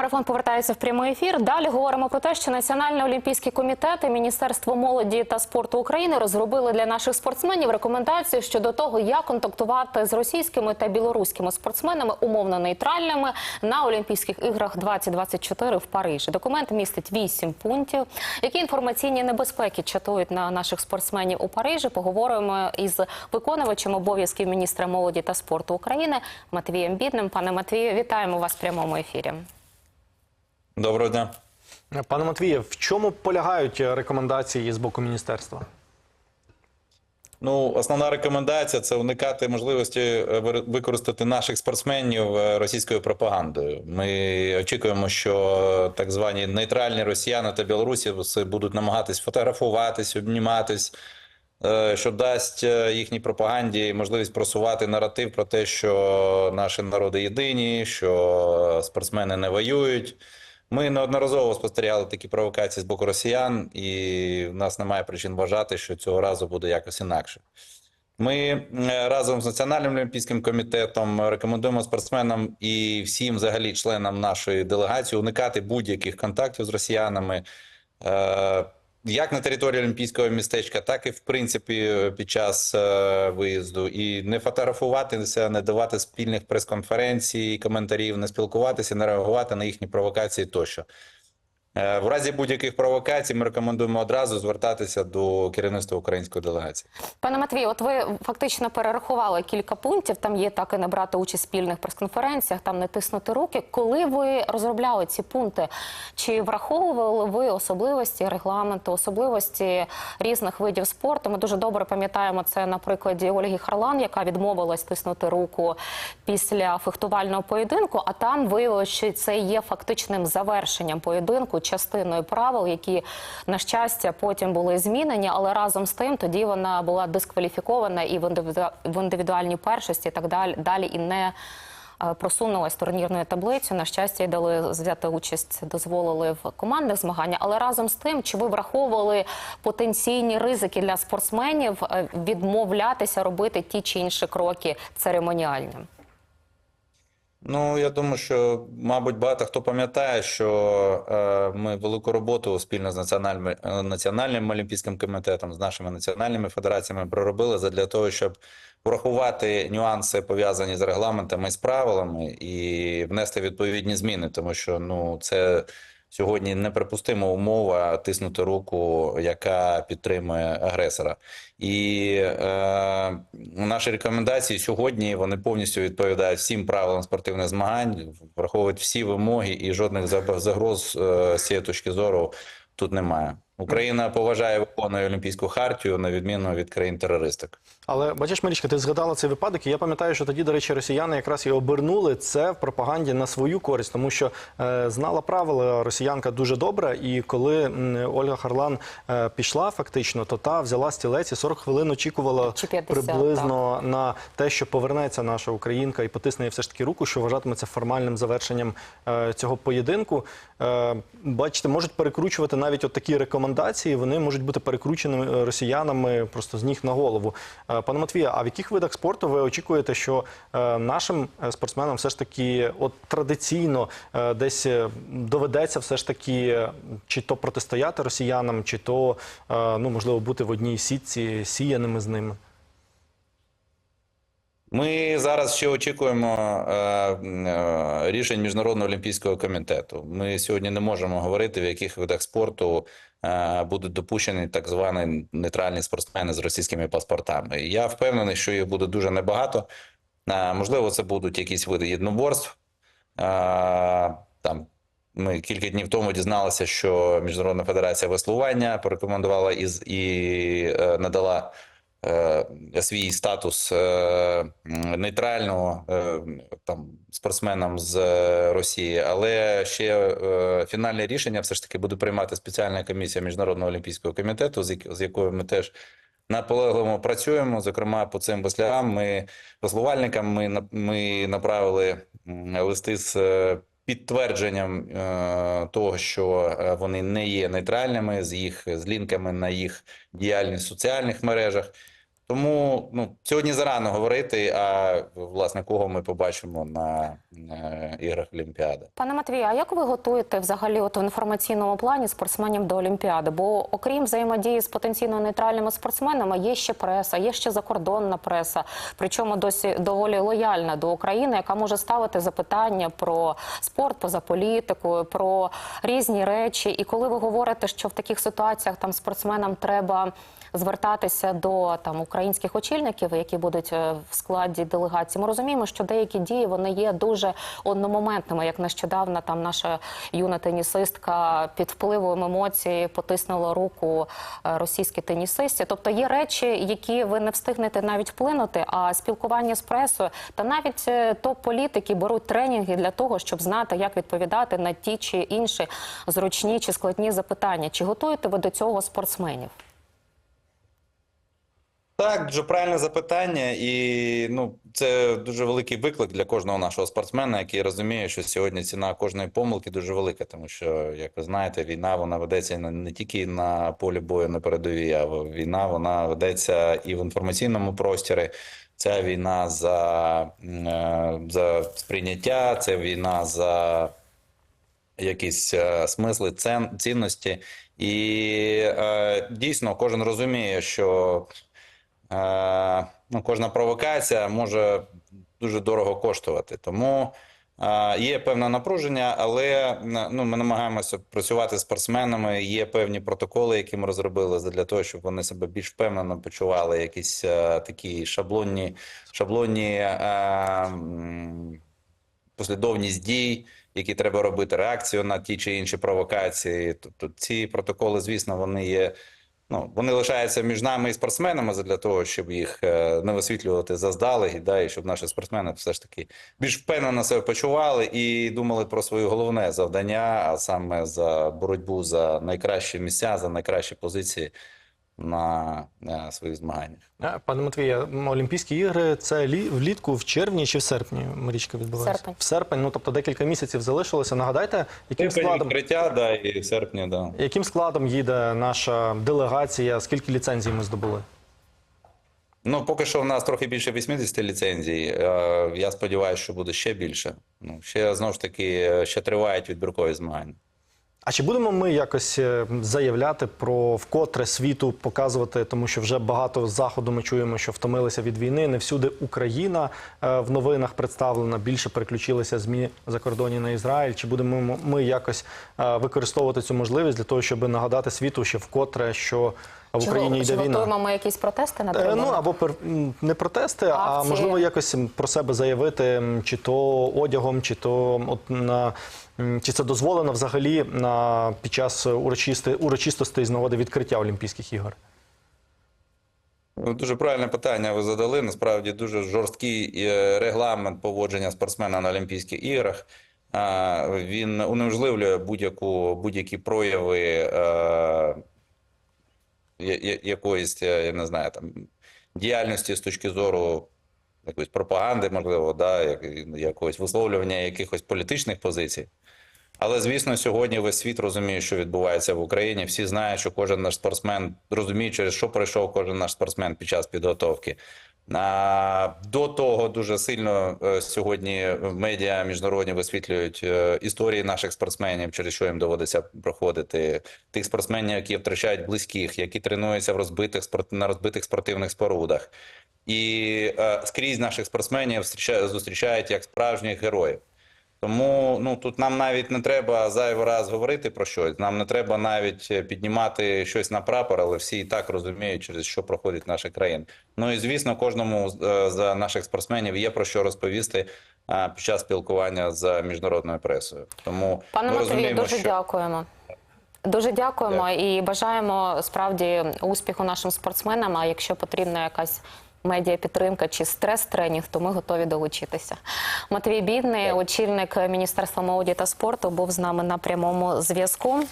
Марафон повертається в прямий ефір. Далі говоримо про те, що Національний олімпійський комітет і Міністерство молоді та спорту України розробили для наших спортсменів рекомендації щодо того, як контактувати з російськими та білоруськими спортсменами умовно нейтральними на Олімпійських іграх 2024 в Парижі. Документ містить вісім пунктів. Які інформаційні небезпеки чатують на наших спортсменів у Парижі? Поговоримо із виконувачем обов'язків міністра молоді та спорту України Матвієм Бідним. Пане Матвію, вітаємо вас в прямому ефірі. Доброго дня. Пане Матвіє, в чому полягають рекомендації з боку міністерства? Ну, основна рекомендація це уникати можливості е, використати наших спортсменів е, російською пропагандою. Ми очікуємо, що так звані нейтральні росіяни та білорусі будуть намагатись фотографуватись, обніматись, е, що дасть е, їхній пропаганді можливість просувати наратив про те, що наші народи єдині, що спортсмени не воюють. Ми неодноразово спостерігали такі провокації з боку росіян, і в нас немає причин вважати, що цього разу буде якось інакше. Ми е, разом з Національним олімпійським комітетом рекомендуємо спортсменам і всім, взагалі, членам нашої делегації уникати будь-яких контактів з росіянами. Як на території Олімпійського містечка, так і в принципі під час е, виїзду, і не фотографуватися, не давати спільних прес-конференцій, коментарів, не спілкуватися, не реагувати на їхні провокації тощо. Е, В разі будь-яких провокацій ми рекомендуємо одразу звертатися до керівництва української делегації. Пане Матвію, от ви фактично перерахували кілька пунктів. Там є так і не брати участь в спільних прес-конференціях, там не тиснути руки. Коли ви розробляли ці пункти, чи враховували ви особливості регламенту, особливості різних видів спорту? Ми дуже добре пам'ятаємо це на прикладі Ольги Харлан, яка відмовилась тиснути руку після фехтувального поєдинку. А там виявилося, що це є фактичним завершенням поєдинку, частиною правил, які на щастя потім були змінені, але разом з тим тоді вона була дискваліфікована і в індивідуальній першості, і так далі далі і не. е, Просунулась турнірною таблицю. На щастя, й дали взяти участь, дозволили в командних змаганнях. Але разом з тим, чи ви враховували потенційні ризики для спортсменів е, відмовлятися робити ті чи інші кроки церемоніальні? Ну, я думаю, що, мабуть, багато хто пам'ятає, що е, ми велику роботу спільно з національним, е, національним олімпійським комітетом, з нашими національними федераціями проробили задля того, щоб врахувати нюанси пов'язані з регламентами і з правилами і внести відповідні зміни, тому що ну це сьогодні неприпустима умова тиснути руку, яка підтримує агресора. І е, наші рекомендації сьогодні вони повністю відповідають всім правилам спортивних змагань, враховують всі вимоги і жодних загроз е, з цієї точки зору тут немає. Україна поважає виконує Олімпійську хартію на відміну від країн-терористок. Але бачиш, Марічка, ти згадала цей випадок, і я пам'ятаю, що тоді, до речі, росіяни якраз і обернули це в пропаганді на свою користь, тому що е, знала правила росіянка дуже добре. І коли м, Ольга Харлан е, пішла фактично, то та взяла стілець і 40 хвилин очікувала 50, приблизно на те, що повернеться наша українка і потисне їй все ж таки руку, що вважатиметься формальним завершенням е, цього поєдинку. Е, бачите, можуть перекручувати навіть от такі рекомендації. Вони можуть бути перекрученими е, росіянами просто з ніг на голову. Е, Пане Матвія, а в яких видах спорту ви очікуєте, що е, нашим спортсменам все ж таки от традиційно десь доведеться все ж таки чи то протистояти росіянам, чи то ну можливо бути в одній сітці сіяними з ними? Ми зараз ще очікуємо е, е, рішень Міжнародного олімпійського комітету. Ми сьогодні не можемо говорити, в яких видах спорту е, будуть допущені так звані нейтральні спортсмени з російськими паспортами. Я впевнений, що їх буде дуже небагато. Можливо, це будуть якісь види єдноборств. Там ми кілька днів тому дізналися, що Міжнародна федерація веслування порекомендувала із і надала свій статус е, нейтрального е, там спортсменам з е, Росії, але ще е, фінальне рішення все ж таки буде приймати спеціальна комісія Міжнародного олімпійського комітету, з, якою ми теж наполегливо працюємо. Зокрема, по цим веслярам ми веслувальникам ми, ми направили листи з е, підтвердженням е, того, що е, вони не є нейтральними, з їх з лінками на їх діяльність в соціальних мережах. Тому ну, сьогодні зарано говорити, а власне кого ми побачимо на іграх Олімпіади. Пане Матвію, а як ви готуєте взагалі от в інформаційному плані спортсменів до Олімпіади? Бо окрім взаємодії з потенційно нейтральними спортсменами, є ще преса, є ще закордонна преса, причому досі доволі лояльна до України, яка може ставити запитання про спорт, поза політикою, про різні речі. І коли ви говорите, що в таких ситуаціях там спортсменам треба звертатися до там українських очільників, які будуть е, в складі делегації. Ми розуміємо, що деякі дії вони є дуже одномоментними, як нещодавно там наша юна тенісистка під впливом емоцій потиснула руку е, російській тенісисті. Тобто є речі, які ви не встигнете навіть вплинути. А спілкування з пресою та навіть е, топ-політики беруть тренінги для того, щоб знати, як відповідати на ті чи інші зручні чи складні запитання. Чи готуєте ви до цього спортсменів? Так, дуже правильне запитання, і ну це дуже великий виклик для кожного нашого спортсмена, який розуміє, що сьогодні ціна кожної помилки дуже велика, тому що, як ви знаєте, війна вона ведеться не, тільки на полі бою на передовій, а війна вона ведеться і в інформаційному просторі. Ця війна за, е, за сприйняття, це війна за якісь е, смисли, цінності. І е, дійсно кожен розуміє, що ну, кожна провокація може дуже дорого коштувати. Тому є певне напруження, але ну, ми намагаємося працювати з спортсменами. Є певні протоколи, які ми розробили для того, щоб вони себе більш впевнено почували. Якісь е, такі шаблонні, шаблонні е, послідовність дій, які треба робити, реакцію на ті чи інші провокації. Тобто ці протоколи, звісно, вони є. Ну, вони лишаються між нами і спортсменами для того, щоб їх е, не висвітлювати заздалегідь, да, і щоб наші спортсмени все ж таки більш впевнено себе почували і думали про своє головне завдання, а саме за боротьбу за найкращі місця, за найкращі позиції на своїх змаганнях. Пане Матвія, Олімпійські ігри це влітку, в червні чи в серпні Марічка відбувається? Серпень. В серпень, ну тобто декілька місяців залишилося. Нагадайте, яким Серпень складом, відкриття, да, і в серпні, да. яким складом їде наша делегація? Скільки ліцензій ми здобули? Ну, поки що в нас трохи більше 80 ліцензій. Е, Я сподіваюся, що буде ще більше. Ну, ще знову ж таки, е, ще тривають відбіркові змагання. А чи будемо ми якось е, заявляти про вкотре світу показувати, тому що вже багато з заходу ми чуємо, що втомилися від війни. Не всюди Україна е, в новинах представлена. Більше переключилися змі за кордоні на Ізраїль. Чи будемо ми якось е, використовувати цю можливість для того, щоб нагадати світу, ще вкотре, що в Чи Україні йде чи війна? готуємо ми якісь протести на Е, трибунах? Ну або пер- не протести, а можливо якось про себе заявити, чи то одягом, чи то от на чи це дозволено взагалі на під час урочисти урочистостей з нагоди відкриття Олімпійських ігор. Ну, Дуже правильне питання ви задали. Насправді дуже жорсткий е, регламент поводження спортсмена на Олімпійських іграх. Він унеможливлює будь-які прояви е, якоїсь, е, я не знаю, там діяльності з точки зору якоїсь пропаганди, можливо, да, якогось висловлювання якихось політичних позицій. Але звісно, сьогодні весь світ розуміє, що відбувається в Україні. Всі знають, що кожен наш спортсмен розуміє, через що пройшов кожен наш спортсмен під час підготовки. До того дуже сильно е, сьогодні медіа міжнародні висвітлюють е, історії наших спортсменів, через що їм доводиться проходити. Тих спортсменів, які втрачають близьких, які тренуються в розбитих на розбитих спортивних спорудах. І е, скрізь наших спортсменів зустрічають як справжніх героїв. Тому ну тут нам навіть не треба зайвий раз говорити про щось. Нам не треба навіть е, піднімати щось на прапор, але всі і так розуміють, через що проходить наша країна. Ну і звісно, кожному е, з наших спортсменів є про що розповісти е, під час спілкування з міжнародною пресою. Тому Пане Матвію, дуже що дякуємо. Дуже дякуємо і бажаємо справді успіху нашим спортсменам. А якщо потрібна якась медіа підтримка чи стрес-тренінг, то ми готові долучитися. Матвій Бідний, очільник Міністерства молоді та спорту, був з нами на прямому зв'язку.